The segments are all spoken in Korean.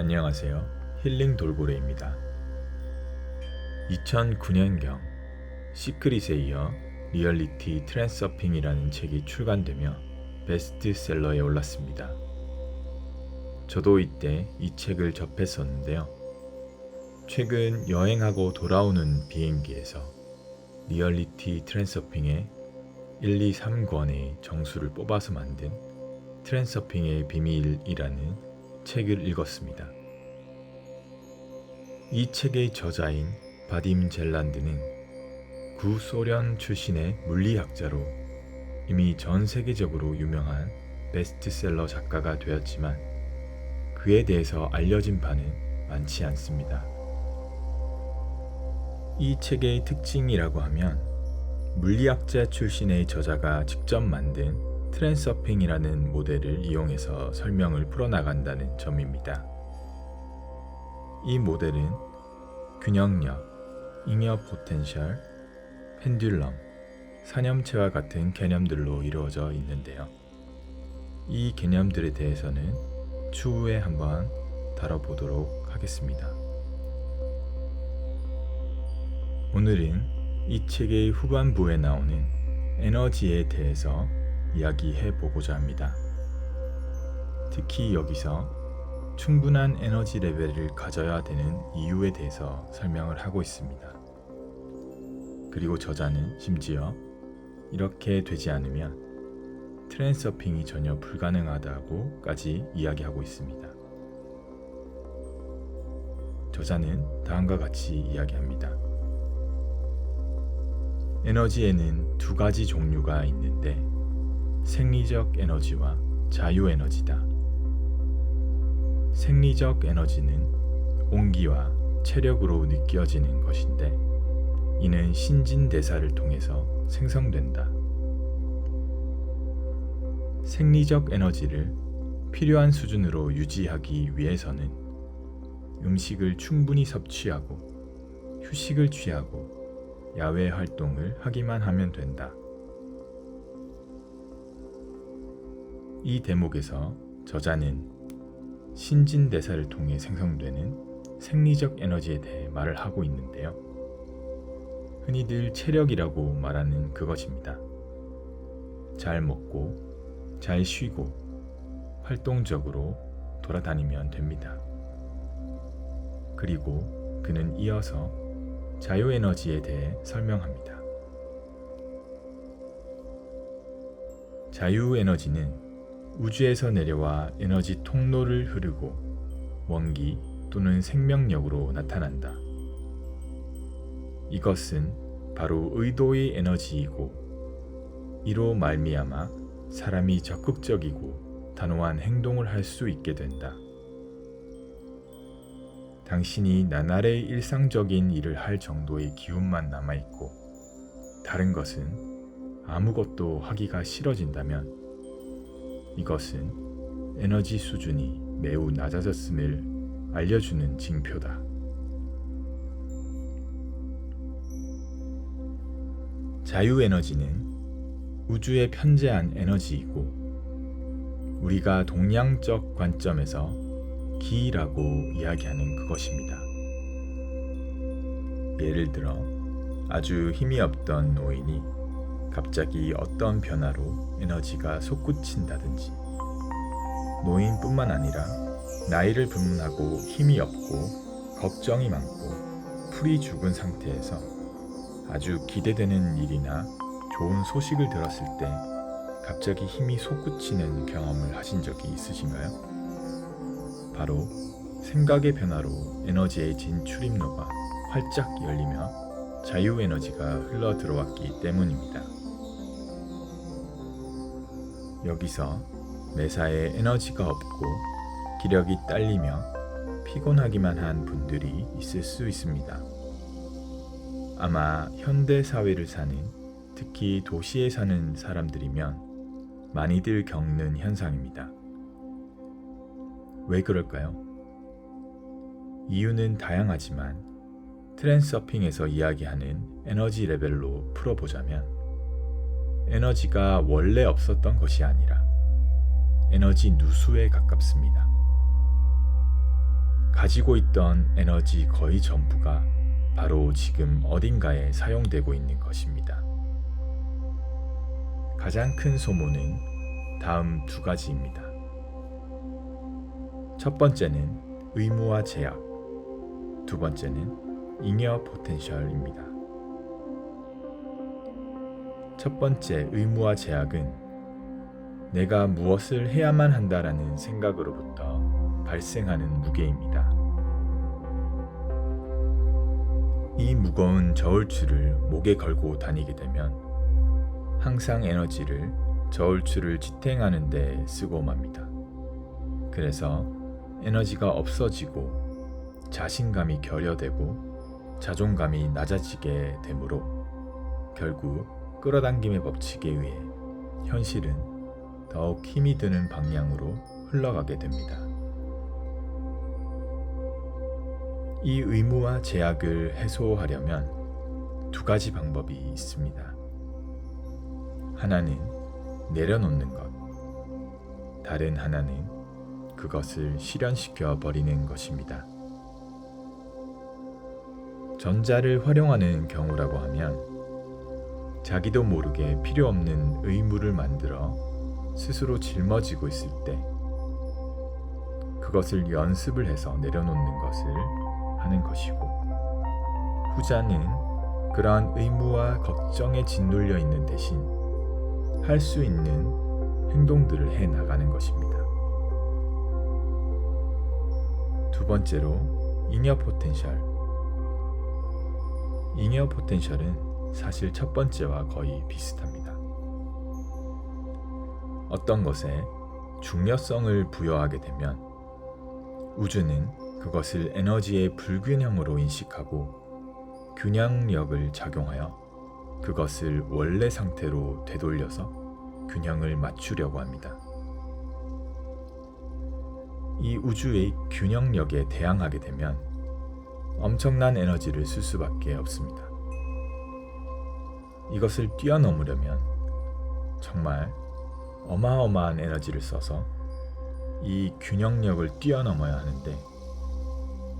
안녕하세요. 힐링 돌고래입니다. 2009년경 시크릿에 이어 리얼리티 트랜서핑이라는 책이 출간되며 베스트셀러에 올랐습니다. 저도 이때 이 책을 접했었는데요. 최근 여행하고 돌아오는 비행기에서 리얼리티 트랜서핑의 1, 2, 3권의 정수를 뽑아서 만든 트랜서핑의 비밀이라는 책을 읽었습니다. 이 책의 저자인 바딤 젤란드는 구소련 출신의 물리학자로 이미 전 세계적으로 유명한 베스트셀러 작가가 되었지만 그에 대해서 알려진 바는 많지 않습니다. 이 책의 특징이라고 하면 물리학자 출신의 저자가 직접 만든 트랜서핑이라는 모델을 이용해서 설명을 풀어나간다는 점입니다. 이 모델은 균형력, 잉여 포텐셜, 펜듈럼, 사념체와 같은 개념들로 이루어져 있는데요. 이 개념들에 대해서는 추후에 한번 다뤄보도록 하겠습니다. 오늘은 이 책의 후반부에 나오는 에너지에 대해서 이야기해 보고자 합니다. 특히 여기서 충분한 에너지 레벨을 가져야 되는 이유에 대해서 설명을 하고 있습니다. 그리고 저자는 심지어 이렇게 되지 않으면 트랜서핑이 전혀 불가능하다고까지 이야기하고 있습니다. 저자는 다음과 같이 이야기합니다. 에너지에는 두 가지 종류가 있는데 생리적 에너지와 자유 에너지다. 생리적 에너지는 온기와 체력으로 느껴지는 것인데 이는 신진대사를 통해서 생성된다. 생리적 에너지를 필요한 수준으로 유지하기 위해서는 음식을 충분히 섭취하고 휴식을 취하고 야외 활동을 하기만 하면 된다. 이 대목에서 저자는 신진대사를 통해 생성되는 생리적 에너지에 대해 말을 하고 있는데요. 흔히들 체력이라고 말하는 그것입니다. 잘 먹고, 잘 쉬고, 활동적으로 돌아다니면 됩니다. 그리고 그는 이어서 자유에너지에 대해 설명합니다. 자유에너지는 우주에서 내려와 에너지 통로를 흐르고 원기 또는 생명력으로 나타난다. 이것은 바로 의도의 에너지이고 이로 말미암아 사람이 적극적이고 단호한 행동을 할 수 있게 된다. 당신이 나날의 일상적인 일을 할 정도의 기운만 남아있고 다른 것은 아무것도 하기가 싫어진다면 이것은 에너지 수준이 매우 낮아졌음을 알려주는 징표다. 자유에너지는 우주에 편재한 에너지이고 우리가 동양적 관점에서 기라고 이야기하는 그것입니다. 예를 들어 아주 힘이 없던 노인이 갑자기 어떤 변화로 에너지가 솟구친다든지 노인뿐만 아니라 나이를 불문하고 힘이 없고 걱정이 많고 풀이 죽은 상태에서 아주 기대되는 일이나 좋은 소식을 들었을 때 갑자기 힘이 솟구치는 경험을 하신 적이 있으신가요? 바로 생각의 변화로 에너지의 진출입로가 활짝 열리며 자유 에너지가 흘러 들어왔기 때문입니다. 여기서 매사에 에너지가 없고 기력이 딸리며 피곤하기만 한 분들이 있을 수 있습니다. 아마 현대 사회를 사는 특히 도시에 사는 사람들이면 많이들 겪는 현상입니다. 왜 그럴까요? 이유는 다양하지만 트랜서핑에서 이야기하는 에너지 레벨로 풀어보자면 에너지가 원래 없었던 것이 아니라 에너지 누수에 가깝습니다. 가지고 있던 에너지 거의 전부가 바로 지금 어딘가에 사용되고 있는 것입니다. 가장 큰 소모는 다음 두 가지입니다. 첫 번째는 의무와 제약, 두 번째는 잉여 포텐셜입니다. 첫 번째 의무와 제약은 내가 무엇을 해야만 한다라는 생각으로부터 발생하는 무게입니다. 이 무거운 저울추를 목에 걸고 다니게 되면 항상 에너지를 저울추를 지탱하는 데 쓰고 맙니다. 그래서 에너지가 없어지고 자신감이 결여되고 자존감이 낮아지게 되므로 결국 끌어당김의 법칙에 의해 현실은 더욱 힘이 드는 방향으로 흘러가게 됩니다. 이 의무와 제약을 해소하려면 두 가지 방법이 있습니다. 하나는 내려놓는 것, 다른 하나는 그것을 실현시켜 버리는 것입니다. 전자를 활용하는 경우라고 하면 자기도 모르게 필요 없는 의무를 만들어 스스로 짊어지고 있을 때 그것을 연습을 해서 내려놓는 것을 하는 것이고 후자는 그러한 의무와 걱정에 짓눌려 있는 대신 할 수 있는 행동들을 해 나가는 것입니다. 두 번째로 잉여 포텐셜. 잉여 포텐셜은 사실 첫 번째와 거의 비슷합니다. 어떤 것에 중요성을 부여하게 되면 우주는 그것을 에너지의 불균형으로 인식하고 균형력을 작용하여 그것을 원래 상태로 되돌려서 균형을 맞추려고 합니다. 이 우주의 균형력에 대항하게 되면 엄청난 에너지를 쓸 수밖에 없습니다. 이것을 뛰어넘으려면 정말 어마어마한 에너지를 써서 이 균형력을 뛰어넘어야 하는데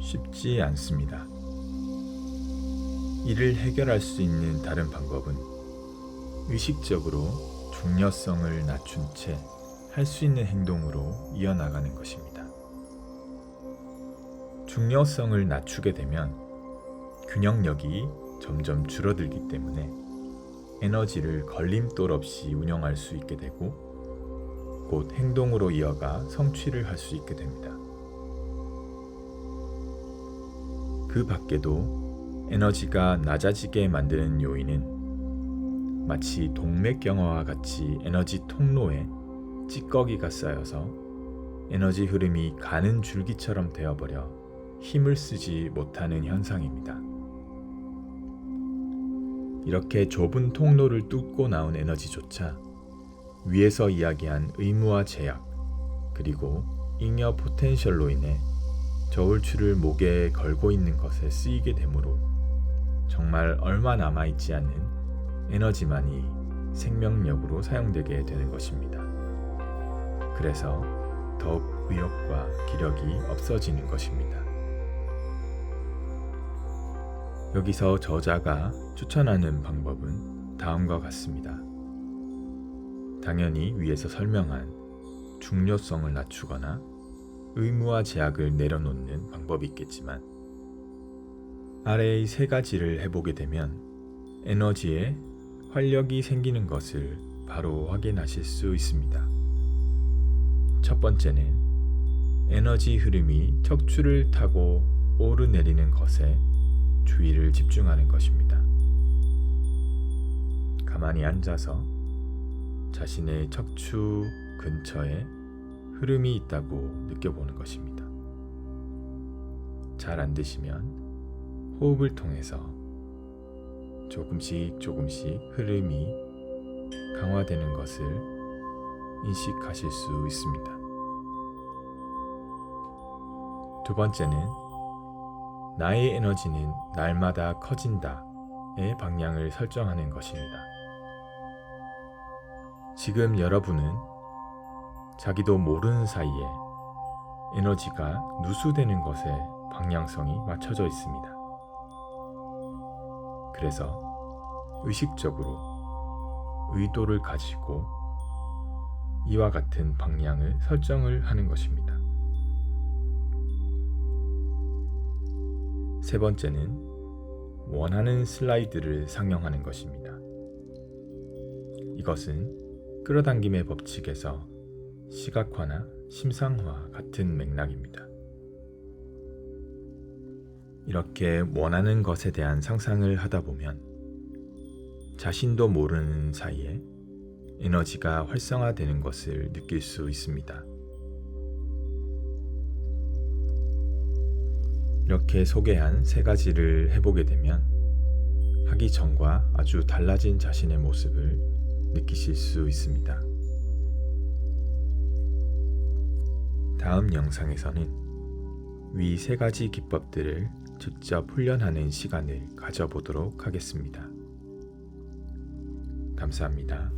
쉽지 않습니다. 이를 해결할 수 있는 다른 방법은 의식적으로 중요성을 낮춘 채 할 수 있는 행동으로 이어나가는 것입니다. 중요성을 낮추게 되면 균형력이 점점 줄어들기 때문에 에너지를 걸림돌 없이 운영할 수 있게 되고 곧 행동으로 이어가 성취를 할 수 있게 됩니다. 그 밖에도 에너지가 낮아지게 만드는 요인은 마치 동맥경화와 같이 에너지 통로에 찌꺼기가 쌓여서 에너지 흐름이 가는 줄기처럼 되어버려 힘을 쓰지 못하는 현상입니다. 이렇게 좁은 통로를 뚫고 나온 에너지조차 위에서 이야기한 의무와 제약, 그리고 잉여 포텐셜로 인해 저울추를 목에 걸고 있는 것에 쓰이게 되므로 정말 얼마 남아 있지 않은 에너지만이 생명력으로 사용되게 되는 것입니다. 그래서 더욱 의욕과 기력이 없어지는 것입니다. 여기서 저자가 추천하는 방법은 다음과 같습니다. 당연히 위에서 설명한 중요성을 낮추거나 의무와 제약을 내려놓는 방법이 있겠지만 아래의 세 가지를 해보게 되면 에너지에 활력이 생기는 것을 바로 확인하실 수 있습니다. 첫 번째는 에너지 흐름이 척추를 타고 오르내리는 것에 주의를 집중하는 것입니다. 가만히 앉아서 자신의 척추 근처에 흐름이 있다고 느껴보는 것입니다. 잘 안 되시면 호흡을 통해서 조금씩 조금씩 흐름이 강화되는 것을 인식하실 수 있습니다. 두 번째는 나의 에너지는 날마다 커진다의 방향을 설정하는 것입니다. 지금 여러분은 자기도 모르는 사이에 에너지가 누수되는 것에 방향성이 맞춰져 있습니다. 그래서 의식적으로 의도를 가지고 이와 같은 방향을 설정을 하는 것입니다. 세 번째는 원하는 슬라이드를 상영하는 것입니다. 이것은 끌어당김의 법칙에서 시각화나 심상화 같은 맥락입니다. 이렇게 원하는 것에 대한 상상을 하다 보면 자신도 모르는 사이에 에너지가 활성화되는 것을 느낄 수 있습니다. 이렇게 소개한 세 가지를 해보게 되면 하기 전과 아주 달라진 자신의 모습을 느끼실 수 있습니다. 다음 영상에서는 위 세 가지 기법들을 직접 훈련하는 시간을 가져보도록 하겠습니다. 감사합니다.